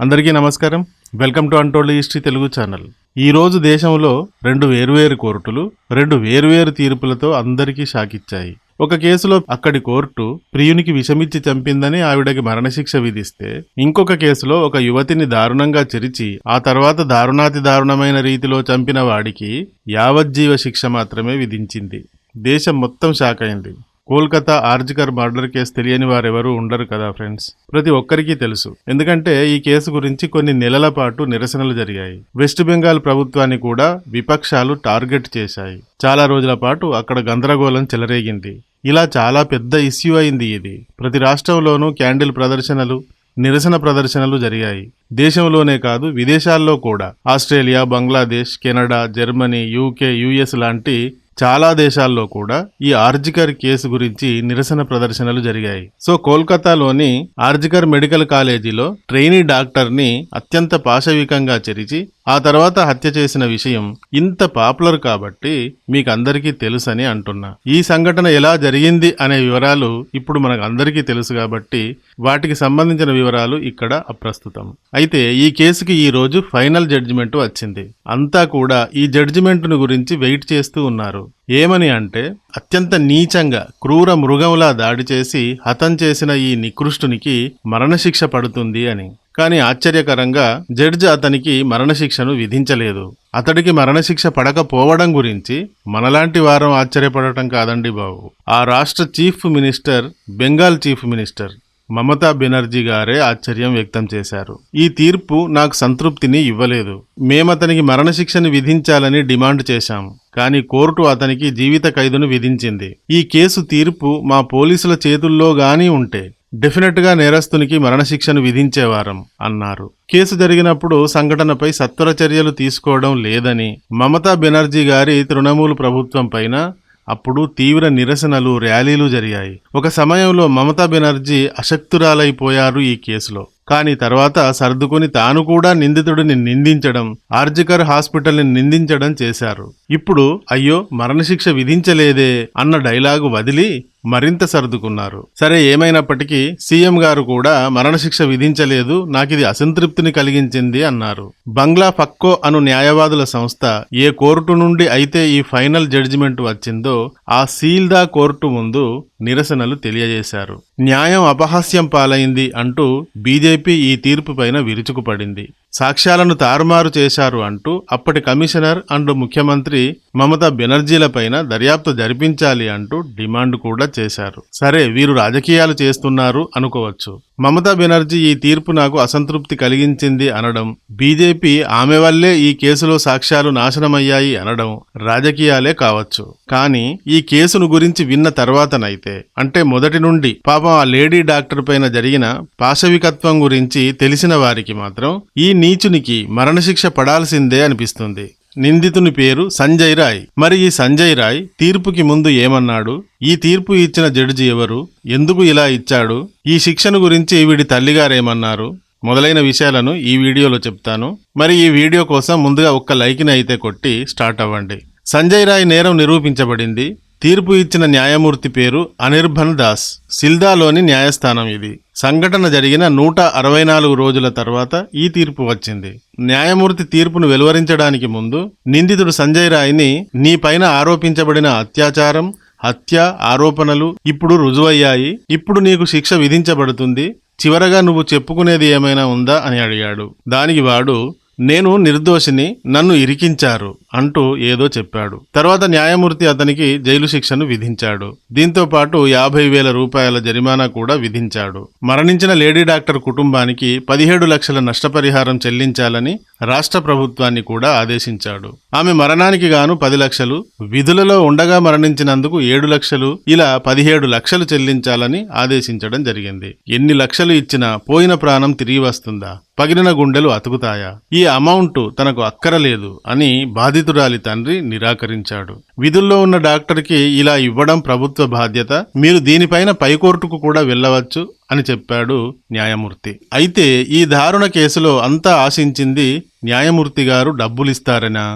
అందరికీ నమస్కారం. Welcome to untold history Telugu channel. ఈ రోజు దేశంలో రెండు వేరువేరు కోర్టులు రెండు వేరువేరు తీర్పులతో అందరికీ షాకిచ్చాయి. ఒక కేసులో అక్కడి కోర్టు ప్రియునికి విషమిచ్చి చంపిందని ఆవిడకి మరణశిక్ష విధిస్తే ఇంకొక కేసులో ఒక యువతిని దారుణంగా చెరిచి ఆ తర్వాత దారుణాతి దారుణమైన రీతిలో చంపిన వాడికి యావజ్జీవ శిక్ష మాత్రమే విధించింది. దేశం మొత్తం షాక్ అయింది కోల్కతా ఆర్జికర్ మర్డర్ కేసు తెలియని వారెవరూ ఉండరు కదా ఫ్రెండ్స్. ప్రతి ఒక్కరికి తెలుసు. ఎందుకంటే ఈ కేసు గురించి కొన్ని నెలల పాటు నిరసనలు జరిగాయి. వెస్ట్ బెంగాల్ ప్రభుత్వాన్ని కూడా విపక్షాలు టార్గెట్ చేశాయి. చాలా రోజుల పాటు అక్కడ గందరగోళం చెలరేగింది. ఇలా చాలా పెద్ద ఇష్యూ అయింది ఇది. ప్రతి రాష్ట్రంలోనూ క్యాండిల్ ప్రదర్శనలు నిరసన ప్రదర్శనలు జరిగాయి. దేశంలోనే కాదు విదేశాల్లో కూడా. Australia Bangladesh Canada Germany UK US లాంటి చాలా దేశాల్లో కూడా ఈ ఆర్జికర్ కేసు గురించి నిరసన ప్రదర్శనలు జరిగాయి. సో కోల్కతాలోని ఆర్జికర్ మెడికల్ కాలేజీలో ట్రైనీ డాక్టర్ని అత్యంత పాశవికంగా చెరిచి ఆ తర్వాత హత్య చేసిన విషయం ఇంత పాపులర్ కాబట్టి మీకు అందరికీ తెలుసని అంటున్నా. ఈ సంఘటన ఎలా జరిగింది అనే వివరాలు ఇప్పుడు మనకు అందరికీ తెలుసు కాబట్టి వాటికి సంబంధించిన వివరాలు ఇక్కడ అప్రస్తుతం. అయితే ఈ కేసుకి ఈ రోజు ఫైనల్ జడ్జిమెంట్ వచ్చింది. అంతా కూడా ఈ జడ్జిమెంట్ను గురించి వెయిట్ చేస్తూ ఉన్నారు. ఏమని అంటే అత్యంత నీచంగా క్రూర మృగంలా దాడి చేసి హతం చేసిన ఈ నికృష్టునికి మరణశిక్ష పడుతుంది అని. కానీ ఆశ్చర్యకరంగా జడ్జ్ అతనికి మరణశిక్షను విధించలేదు. అతడికి మరణశిక్ష పడకపోవడం గురించి మనలాంటి వారం ఆశ్చర్యపడటం కాదండి బాబు. ఆ రాష్ట్ర chief minister Bengal chief minister Mamata Banerjee గారే ఆశ్చర్యం వ్యక్తం చేశారు. ఈ తీర్పు నాకు సంతృప్తిని ఇవ్వలేదు. మేమతనికి మరణశిక్షను విధించాలని డిమాండ్ చేశాం. కానీ కోర్టు అతనికి జీవిత ఖైదును విధించింది. ఈ కేసు తీర్పు మా పోలీసుల చేతుల్లో గాని ఉంటే డెఫినెట్గా నేరస్తునికి మరణశిక్షను విధించేవారం అన్నారు. కేసు జరిగినప్పుడు సంఘటనపై సత్వర చర్యలు తీసుకోవడం లేదని మమతా బెనర్జీ గారి తృణమూల్ ప్రభుత్వం పైన అప్పుడు తీవ్ర నిరసనలు ర్యాలీలు జరిగాయి. ఒక సమయంలో మమతా బెనర్జీ అశక్తురాలైపోయారు ఈ కేసులో. కానీ తర్వాత సర్దుకుని తాను కూడా నిందితుడిని నిందించడం ఆర్జికర్ హాస్పిటల్ని నిందించడం చేశారు. ఇప్పుడు అయ్యో మరణశిక్ష విధించలేదే అన్న డైలాగు వదిలి మరింత సర్దుకున్నారు. సరే ఏమైనప్పటికీ సీఎం గారు కూడా మరణశిక్ష విధించలేదు నాకిది అసంతృప్తిని కలిగించింది అన్నారు. బంగ్లా ఫక్కో అను న్యాయవాదుల సంస్థ ఏ కోర్టు నుండి అయితే ఈ ఫైనల్ జడ్జిమెంట్ వచ్చిందో ఆ సీల్దా కోర్టు ముందు నిరసనలు తెలియజేశారు. న్యాయం అపహాస్యం పాలైంది అంటూ బీజేపీ ఈ తీర్పు పైన విరుచుకుపడింది. సాక్ష్యాలను తారుమారు చేశారు అంటూ అప్పటి కమిషనర్ అండ్ ముఖ్యమంత్రి మమతా బెనర్జీలపైన దర్యాప్తు జరిపించాలి అంటూ డిమాండ్ కూడా చేశారు. సరే వీరు రాజకీయాలు చేస్తున్నారు అనుకోవచ్చు. మమతా బెనర్జీ ఈ తీర్పు నాకు అసంతృప్తి కలిగించింది అనడం బీజేపీ ఆమె వల్లే ఈ కేసులో సాక్ష్యాలు నాశనమయ్యాయి అనడం రాజకీయాలే కావచ్చు. కానీ ఈ కేసును గురించి విన్న తర్వాతనైతే అంటే మొదటి నుండి పాపం ఆ లేడీ డాక్టర్ పైన జరిగిన పాశవికత్వం గురించి తెలిసిన వారికి మాత్రం ఈ నీచునికి మరణశిక్ష పడాల్సిందే అనిపిస్తుంది. నిందితుని పేరు సంజయ్ రాయ్. మరి ఈ సంజయ్ రాయ్ తీర్పుకి ముందు ఏమన్నాడు? ఈ తీర్పు ఇచ్చిన జడ్జి ఎవరు? ఎందుకు ఇలా ఇచ్చాడు? ఈ శిక్షను గురించి వీడి తల్లిగారేమన్నారు? మొదలైన విషయాలను ఈ వీడియోలో చెప్తాను. మరి ఈ వీడియో కోసం ముందుగా ఒక్క లైక్ని అయితే కొట్టి స్టార్ట్ అవ్వండి. సంజయ్ రాయ్ నేరం నిరూపించబడింది. తీర్పు ఇచ్చిన న్యాయమూర్తి పేరు అనిర్భన్ దాస్. సిల్దాలోని న్యాయస్థానం ఇది. సంఘటన జరిగిన నూట అరవై నాలుగు రోజుల తర్వాత ఈ తీర్పు వచ్చింది. న్యాయమూర్తి తీర్పును వెలువరించడానికి ముందు నిందితుడు సంజయ్ రాయ్ని నీ పైన ఆరోపించబడిన అత్యాచారం హత్య ఆరోపణలు ఇప్పుడు రుజువయ్యాయి. ఇప్పుడు నీకు శిక్ష విధించబడుతుంది. చివరగా నువ్వు చెప్పుకునేది ఏమైనా ఉందా అని అడిగాడు. దానికి వాడు నేను నిర్దోషిని నన్ను ఇరికించారు అంటూ ఏదో చెప్పాడు. తర్వాత న్యాయమూర్తి అతనికి జైలు శిక్షను విధించాడు. దీంతో పాటు యాభై వేల రూపాయల జరిమానా కూడా విధించాడు. మరణించిన లేడీ డాక్టర్ కుటుంబానికి పదిహేడు లక్షల నష్టపరిహారం చెల్లించాలని రాష్ట్ర ప్రభుత్వాన్ని కూడా ఆదేశించాడు. ఆమె మరణానికి గాను పది లక్షలు విధులలో ఉండగా మరణించినందుకు ఏడు లక్షలు ఇలా పదిహేడు లక్షలు చెల్లించాలని ఆదేశించడం జరిగింది. ఎన్ని లక్షలు ఇచ్చినా పోయిన ప్రాణం తిరిగి వస్తుందా? పగిలిన గుండెలు అతుకుతాయా? ఈ అమౌంట్ తనకు అక్కరలేదు అని బాధితురాలి తండ్రి నిరాకరించాడు. విధుల్లో ఉన్న డాక్టర్కి ఇలా ఇవ్వడం ప్రభుత్వ బాధ్యత మీరు దీనిపైన పైకోర్టుకు కూడా వెళ్ళవచ్చు అని చెప్పాడు న్యాయమూర్తి. అయితే ఈ దారుణ కేసులో అంతా ఆశించింది న్యాయమూర్తి గారు డబ్బులిస్తారనా?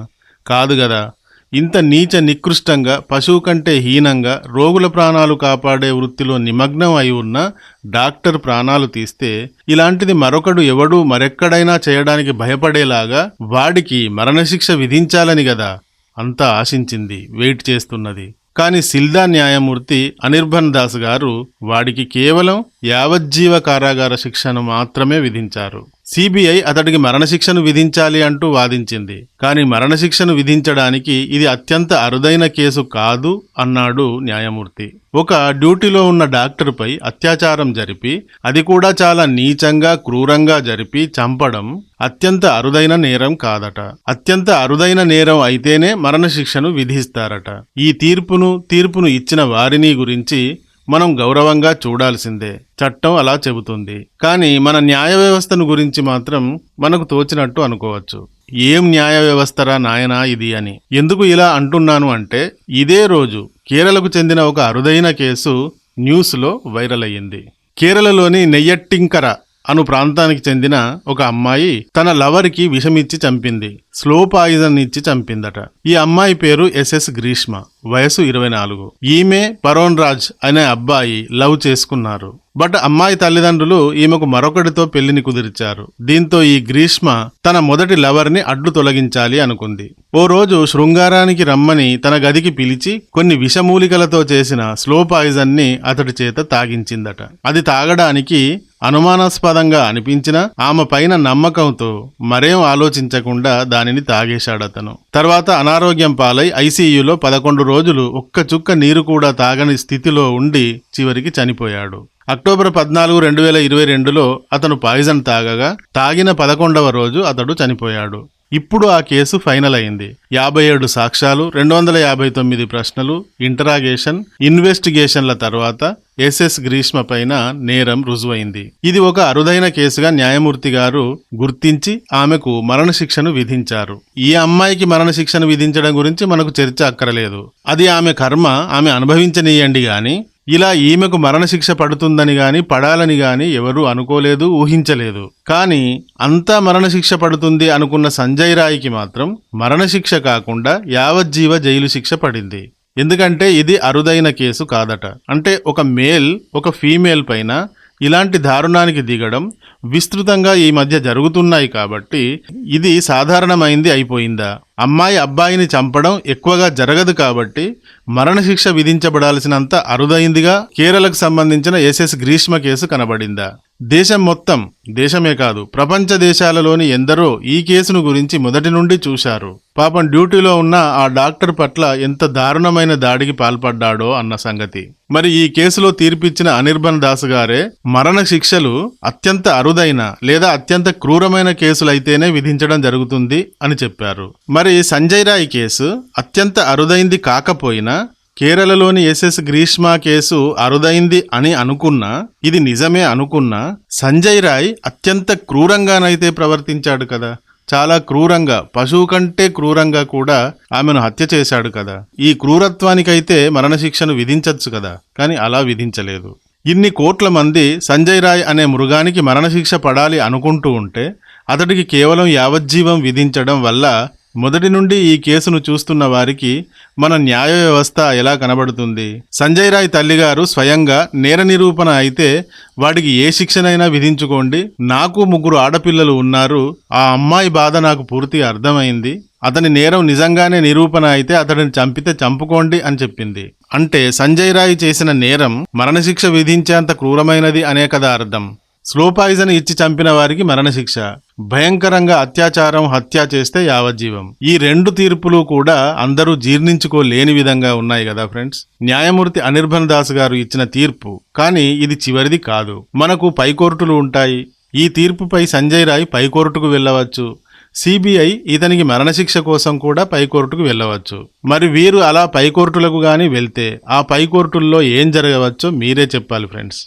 కాదు గదా. ఇంత నీచ నికృష్టంగా పశువు కంటే హీనంగా రోగుల ప్రాణాలు కాపాడే వృత్తిలో నిమగ్నం అయి ఉన్న డాక్టర్ ప్రాణాలు తీస్తే ఇలాంటిది మరొకడు ఎవడు మరెక్కడైనా చేయడానికి భయపడేలాగా వాడికి మరణశిక్ష విధించాలని గదా అంతా ఆశించింది వెయిట్ చేస్తున్నది. కానీ సిల్దా న్యాయమూర్తి అనిర్భన్ దాస్ గారు వాడికి కేవలం యావజ్జీవ కారాగార శిక్షను మాత్రమే విధించారు. సిబిఐ అతడికి మరణశిక్షను విధించాలి అంటూ వాదించింది. కానీ మరణశిక్షను విధించడానికి ఇది అత్యంత అరుదైన కేసు కాదు అన్నాడు న్యాయమూర్తి. ఒక డ్యూటీలో ఉన్న డాక్టర్పై అత్యాచారం జరిపి అది కూడా చాలా నీచంగా క్రూరంగా జరిపి చంపడం అత్యంత అరుదైన నేరం కాదట. అత్యంత అరుదైన నేరం అయితేనే మరణశిక్షను విధిస్తారట. ఈ తీర్పును తీర్పును ఇచ్చిన వారిని గురించి మనం గౌరవంగా చూడాల్సిందే. చట్టం అలా చెబుతుంది. కానీ మన న్యాయ వ్యవస్థను గురించి మాత్రం మనకు తోచినట్టు అనుకోవచ్చు. ఏం న్యాయ వ్యవస్థరా నాయనా ఇది అని. ఎందుకు ఇలా అంటున్నాను అంటే ఇదే రోజు కేరళకు చెందిన ఒక అరుదైన కేసు న్యూస్లో వైరల్ అయ్యింది. కేరళలోని నెయ్యట్టింకర అను ప్రాంతానికి చెందిన ఒక అమ్మాయి తన లవర్కి విషమిచ్చి చంపింది. స్లో పాయిజన్ ఇచ్చి చంపిందట. ఈ అమ్మాయి పేరు ఎస్ఎస్ గ్రీష్మ. వయసు ఇరవై నాలుగు. ఈమె పరోన్ రాజ్ అనే అబ్బాయి లవ్ చేసుకున్నారు. బట్ అమ్మాయి తల్లిదండ్రులు ఈమెకు మరొకటితో పెళ్ళిని కుదిర్చారు. దీంతో ఈ గ్రీష్మ తన మొదటి లవర్ని అడ్డు తొలగించాలి అనుకుంది. ఓ రోజు శృంగారానికి రమ్మని తన గదికి పిలిచి కొన్ని విషమూలికలతో చేసిన స్లో పాయిజన్ని అతడి చేత తాగించిందట. అది తాగడానికి అనుమానాస్పదంగా అనిపించినా ఆమె పైన నమ్మకంతో మరేం ఆలోచించకుండా దానిని తాగేశాడతను. తర్వాత అనారోగ్యం పాలై ఐసీయూలో పదకొండు రోజులు ఒక్క చుక్క నీరు కూడా తాగని స్థితిలో ఉండి చివరికి చనిపోయాడు. అక్టోబర్ పద్నాలుగు రెండు వేల ఇరవై రెండులో అతను పాయిజన్ తాగగా తాగిన పదకొండవ రోజు అతడు చనిపోయాడు. ఇప్పుడు ఆ కేసు ఫైనల్ అయింది. యాభై ఏడు సాక్ష్యాలు రెండు వందల యాభై తొమ్మిది ప్రశ్నలు ఇంటరాగేషన్ ఇన్వెస్టిగేషన్ల తర్వాత ఎస్ఎస్ గ్రీష్మ పైన నేరం రుజువైంది. ఇది ఒక అరుదైన కేసుగా న్యాయమూర్తి గారు గుర్తించి ఆమెకు మరణశిక్షను విధించారు. ఈ అమ్మాయికి మరణశిక్షను విధించడం గురించి మనకు చర్చ అక్కరలేదు. అది ఆమె కర్మ ఆమె అనుభవించనీయండి గాని ఇలా ఈమెకు మరణశిక్ష పడుతుందని గాని పడాలని గాని ఎవరూ అనుకోలేదు ఊహించలేదు. కానీ అంతా మరణశిక్ష పడుతుంది అనుకున్న సంజయ్ రాయ్కి మాత్రం మరణశిక్ష కాకుండా యావజ్జీవ జైలు శిక్ష పడింది. ఎందుకంటే ఇది అరుదైన కేసు కాదట. అంటే ఒక మేల్ ఒక ఫీమేల్ పైన ఇలాంటి దారుణానికి దిగడం విస్తృతంగా ఈ మధ్య జరుగుతున్నాయి కాబట్టి ఇది సాధారణమైంది అయిపోయిందా? అమ్మాయి అబ్బాయిని చంపడం ఎక్కువగా జరగదు కాబట్టి మరణశిక్ష విధించబడాల్సినంత అరుదైందిగా కేరళకు సంబంధించిన ఎస్ఎస్ గ్రీష్మ కేసు కనబడిందా? దేశం మొత్తం దేశమే కాదు ప్రపంచ దేశాలలోని ఎందరో ఈ కేసును గురించి మొదటి నుండి చూశారు. పాపం డ్యూటీలో ఉన్న ఆ డాక్టర్ పట్ల ఎంత దారుణమైన దాడికి పాల్పడ్డాడో అన్న సంగతి. మరి ఈ కేసులో తీర్పిచ్చిన అనిర్బన్ దాస్ గారే మరణ శిక్షలు అత్యంత అరుదైన లేదా అత్యంత క్రూరమైన కేసులైతేనే విధించడం జరుగుతుంది అని చెప్పారు. మరి సంజయ్ రాయ్ కేసు అత్యంత అరుదైంది కాకపోయినా కేరళలోని ఎస్ఎస్ గ్రీష్మా కేసు అరుదైంది అని అనుకున్నా ఇది నిజమే అనుకున్నా సంజయ్ రాయ్ అత్యంత క్రూరంగానైతే ప్రవర్తించాడు కదా. చాలా క్రూరంగా పశువు కంటే క్రూరంగా కూడా ఆమెను హత్య చేశాడు కదా. ఈ క్రూరత్వానికైతే మరణశిక్షను విధించవచ్చు కదా కానీ అలా విధించలేదు. ఇన్ని కోట్ల మంది సంజయ్ రాయ్ అనే మృగానికి మరణశిక్ష పడాలి అనుకుంటూ ఉంటే అతడికి కేవలం యావజ్జీవం విధించడం వల్ల మొదటి నుండి ఈ కేసును చూస్తున్న వారికి మన న్యాయ వ్యవస్థ ఎలా కనబడుతుంది? సంజయ్ రాయ్ తల్లిగారు స్వయంగా నేర నిరూపణ అయితే వాడికి ఏ శిక్షనైనా విధించుకోండి. నాకు ముగ్గురు ఆడపిల్లలు ఉన్నారు. ఆ అమ్మాయి బాధ నాకు పూర్తిగా అర్థమైంది. అతని నేరం నిజంగానే నిరూపణ అయితే అతడిని చంపితే చంపుకోండి అని చెప్పింది. అంటే సంజయ్ రాయ్ చేసిన నేరం మరణశిక్ష విధించేంత క్రూరమైనది అనే కదా అర్థం. స్లో పాయిజన్ ఇచ్చి చంపిన వారికి మరణశిక్ష. భయంకరంగా అత్యాచారం హత్య చేస్తే యావజ్జీవం. ఈ రెండు తీర్పులు కూడా అందరూ జీర్ణించుకోలేని విధంగా ఉన్నాయి కదా ఫ్రెండ్స్. న్యాయమూర్తి అనిర్భన్ దాస్ గారు ఇచ్చిన తీర్పు. కానీ ఇది చివరిది కాదు. మనకు పైకోర్టులు ఉంటాయి. ఈ తీర్పుపై సంజయ్ రాయ్ పైకోర్టుకు వెళ్ళవచ్చు. సిబిఐ ఇతనికి మరణశిక్ష కోసం కూడా పైకోర్టుకు వెళ్ళవచ్చు. మరి వీరు అలా పైకోర్టులకు గాని వెళ్తే ఆ పైకోర్టుల్లో ఏం జరగవచ్చో మీరే చెప్పాలి ఫ్రెండ్స్.